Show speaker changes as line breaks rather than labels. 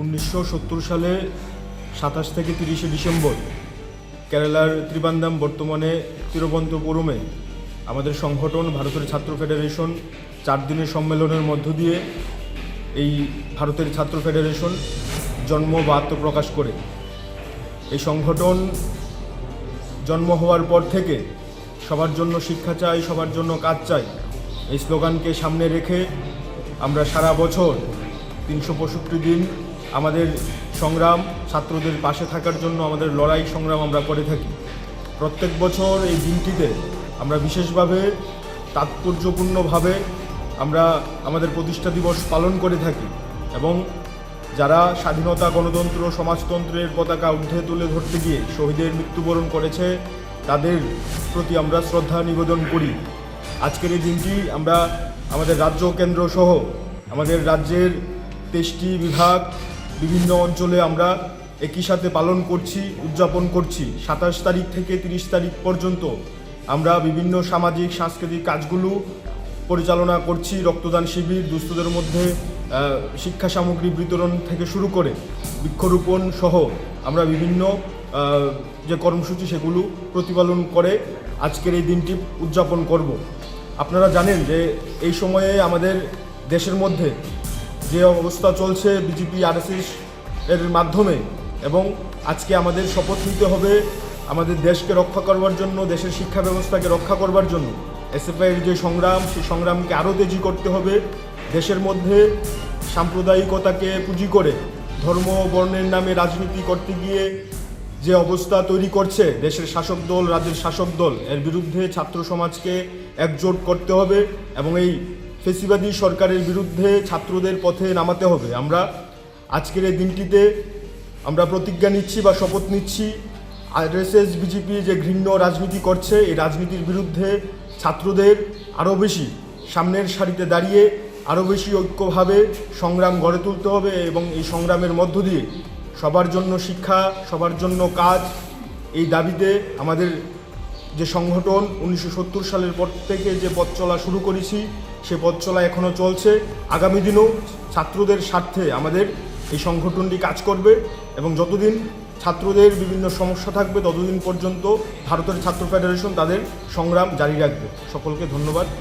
উনিশশো সত্তর সালে সাতাশ থেকে তিরিশে ডিসেম্বর কেরালার ত্রিবান্দাম বর্তমানে তিরুবন্তপুরমে আমাদের সংগঠন ভারতের ছাত্র ফেডারেশন চার দিনের সম্মেলনের মধ্য দিয়ে এই ভারতের ছাত্র ফেডারেশন জন্ম বা আত্মপ্রকাশ করে। এই সংগঠন জন্ম হওয়ার পর থেকে সবার জন্য শিক্ষা চাই, সবার জন্য কাজ চাই এই স্লোগানকে সামনে রেখে আমরা সারা বছর তিনশো পঁয়ষট্টি দিন আমাদের সংগ্রাম ছাত্রদের পাশে থাকার জন্য আমাদের লড়াই সংগ্রাম আমরা করে থাকি। প্রত্যেক বছর এই দিনটিতে আমরা বিশেষভাবে তাৎপর্যপূর্ণভাবে আমরা আমাদের প্রতিষ্ঠা দিবস পালন করে থাকি এবং যারা স্বাধীনতা গণতন্ত্র, সমাজতন্ত্রের পতাকা ঊর্ধ্বে তুলে ধরতে গিয়ে শহীদের মৃত্যুবরণ করেছে, তাদের প্রতি আমরা শ্রদ্ধা নিবেদন করি। আজকের এই দিনটি আমরা আমাদের রাজ্য কেন্দ্র সহ আমাদের রাজ্যের তেইশটি বিভাগ বিভিন্ন অঞ্চলে আমরা একই সাথে পালন করছি, উদযাপন করছি। সাতাশ তারিখ থেকে তিরিশ তারিখ পর্যন্ত আমরা বিভিন্ন সামাজিক, সাংস্কৃতিক কাজগুলো পরিচালনা করছি, রক্তদান শিবির, দুস্থদের মধ্যে শিক্ষা সামগ্রী বিতরণ থেকে শুরু করে বৃক্ষরোপণ সহ আমরা বিভিন্ন যে কর্মসূচি সেগুলো প্রতিপালন করে আজকের এই দিনটি উদযাপন করব। আপনারা জানেন যে এই সময়ে আমাদের দেশের মধ্যে যে অবস্থা চলছে বিজেপি, আরএসএস এর মাধ্যমে এবং আজকে আমাদের শপথ নিতে হবে আমাদের দেশকে রক্ষা করবার জন্য, দেশের শিক্ষা ব্যবস্থাকে রক্ষা করবার জন্য। এসএফআইয়ের যে সংগ্রাম, সেই সংগ্রামকে আরও তেজি করতে হবে। দেশের মধ্যে সাম্প্রদায়িকতাকে পুঁজি করে ধর্ম বর্ণের নামে রাজনীতি করতে গিয়ে যে অবস্থা তৈরি করছে, দেশের শাসক দল, রাজ্যের শাসক দল, এর বিরুদ্ধে ছাত্র সমাজকে একজোট করতে হবে এবং এই ফেসিবাদী সরকারের বিরুদ্ধে ছাত্রদের পথে নামাতে হবে। আমরা আজকের এই দিনটিতে আমরা প্রতিজ্ঞা নিচ্ছি বা শপথ নিচ্ছি, আরএসএস, বিজেপি যে ঘৃণ্য রাজনীতি করছে, এই রাজনীতির বিরুদ্ধে ছাত্রদের আরও বেশি সামনের সারিতে দাঁড়িয়ে আরও বেশি ঐক্যভাবে সংগ্রাম গড়ে তুলতে হবে এবং এই সংগ্রামের মধ্য দিয়ে সবার জন্য শিক্ষা, সবার জন্য কাজ, এই দাবিতে আমাদের যে সংগঠন উনিশশো সত্তর সালের পর থেকে যে পথ চলা শুরু করেছি, সে পথ চলা এখনও চলছে। আগামী দিনেও ছাত্রদের স্বার্থে আমাদের এই সংগঠনটি কাজ করবে এবং যতদিন ছাত্রদের বিভিন্ন সমস্যা থাকবে, ততদিন পর্যন্ত ভারতের ছাত্র ফেডারেশন তাদের সংগ্রাম জারি রাখবে। সকলকে ধন্যবাদ।